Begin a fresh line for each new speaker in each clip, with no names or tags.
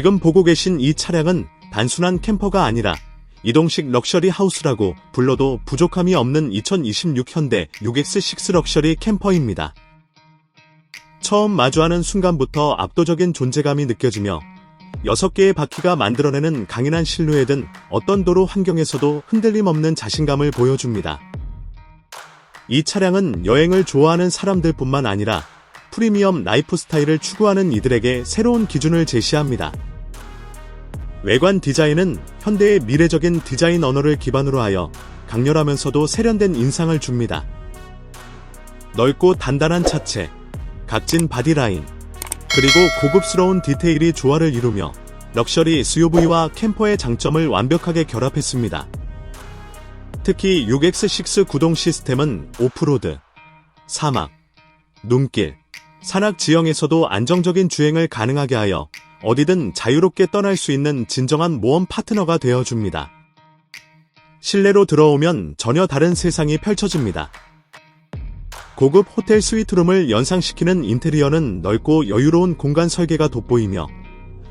지금 보고 계신 이 차량은 단순한 캠퍼가 아니라 이동식 럭셔리 하우스라고 불러도 부족함이 없는 2026 현대 6X6 럭셔리 캠퍼입니다. 처음 마주하는 순간부터 압도적인 존재감이 느껴지며 6개의 바퀴가 만들어내는 강인한 실루엣은 어떤 도로 환경에서도 흔들림 없는 자신감을 보여줍니다. 이 차량은 여행을 좋아하는 사람들뿐만 아니라 프리미엄 라이프 스타일을 추구하는 이들에게 새로운 기준을 제시합니다. 외관 디자인은 현대의 미래적인 디자인 언어를 기반으로 하여 강렬하면서도 세련된 인상을 줍니다. 넓고 단단한 차체, 각진 바디라인, 그리고 고급스러운 디테일이 조화를 이루며 럭셔리 SUV와 캠퍼의 장점을 완벽하게 결합했습니다. 특히 6X6 구동 시스템은 오프로드, 사막, 눈길, 산악 지형에서도 안정적인 주행을 가능하게 하여 어디든 자유롭게 떠날 수 있는 진정한 모험 파트너가 되어줍니다. 실내로 들어오면 전혀 다른 세상이 펼쳐집니다. 고급 호텔 스위트룸을 연상시키는 인테리어는 넓고 여유로운 공간 설계가 돋보이며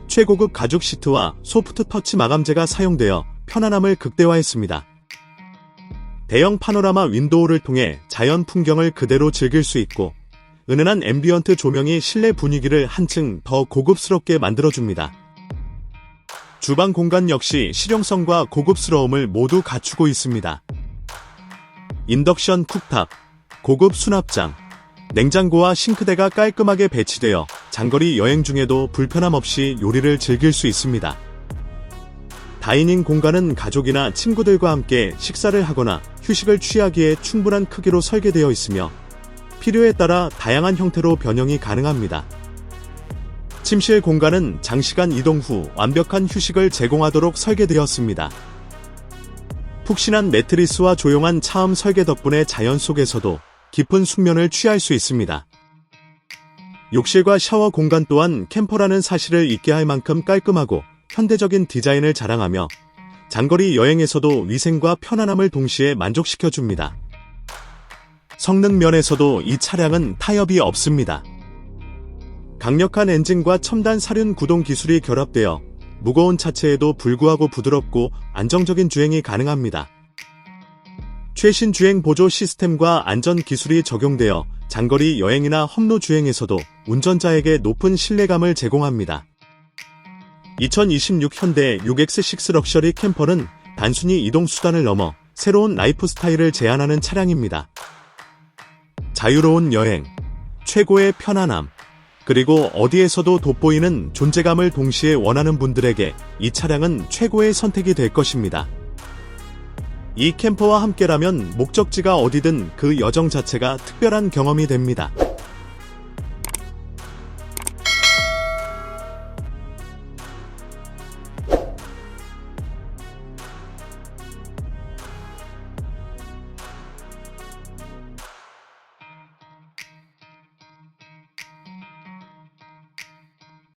최고급 가죽 시트와 소프트 터치 마감재가 사용되어 편안함을 극대화했습니다. 대형 파노라마 윈도우를 통해 자연 풍경을 그대로 즐길 수 있고 은은한 앰비언트 조명이 실내 분위기를 한층 더 고급스럽게 만들어줍니다. 주방 공간 역시 실용성과 고급스러움을 모두 갖추고 있습니다. 인덕션 쿡탑, 고급 수납장, 냉장고와 싱크대가 깔끔하게 배치되어 장거리 여행 중에도 불편함 없이 요리를 즐길 수 있습니다. 다이닝 공간은 가족이나 친구들과 함께 식사를 하거나 휴식을 취하기에 충분한 크기로 설계되어 있으며 필요에 따라 다양한 형태로 변형이 가능합니다. 침실 공간은 장시간 이동 후 완벽한 휴식을 제공하도록 설계되었습니다. 푹신한 매트리스와 조용한 차음 설계 덕분에 자연 속에서도 깊은 숙면을 취할 수 있습니다. 욕실과 샤워 공간 또한 캠퍼라는 사실을 잊게 할 만큼 깔끔하고 현대적인 디자인을 자랑하며 장거리 여행에서도 위생과 편안함을 동시에 만족시켜줍니다. 성능 면에서도 이 차량은 타협이 없습니다. 강력한 엔진과 첨단 사륜 구동 기술이 결합되어 무거운 차체에도 불구하고 부드럽고 안정적인 주행이 가능합니다. 최신 주행 보조 시스템과 안전 기술이 적용되어 장거리 여행이나 험로 주행에서도 운전자에게 높은 신뢰감을 제공합니다. 2026 현대 6X6 럭셔리 캠퍼는 단순히 이동 수단을 넘어 새로운 라이프 스타일을 제안하는 차량입니다. 자유로운 여행, 최고의 편안함, 그리고 어디에서도 돋보이는 존재감을 동시에 원하는 분들에게 이 차량은 최고의 선택이 될 것입니다. 이 캠퍼와 함께라면 목적지가 어디든 그 여정 자체가 특별한 경험이 됩니다.